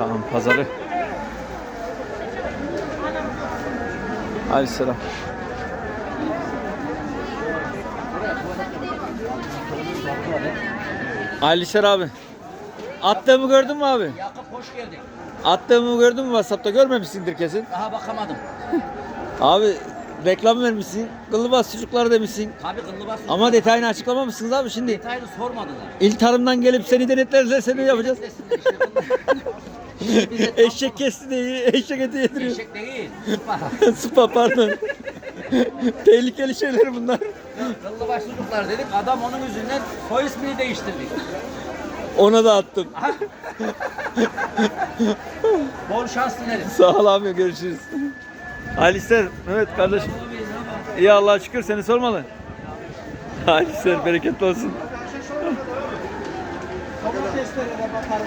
Kaan pazarı. Aleyhisselam. Aleyhisselam abi. Attığımı gördün mü abi? Yakup hoş geldin. Attığımı gördün mü WhatsApp'ta görmemişsindir kesin. Daha bakamadım. Abi reklam vermişsin. Kılıbaz çocukları demişsin. Tabii kıllıbas. Ama detayını açıklamamışsınız abi şimdi. detaylı sormadılar. İl tarımdan gelip seni denetlerse seni yapacağız. Eşek kesti diye eşek eti yediriyor. Eşek değil. Spa pardon. Tehlikeli şeyler bunlar. Kıllıbaş çocuklar dedik. Adam onun yüzünden soy ismini değiştirdik. Ona da attım. Bol şans dileriz. Sağ ol abi görüşürüz. Alisler, Mehmet kardeşim. İyi Allah'a şükür seni sormalı. Alisler bereketli olsun. Domateslere de bakarım.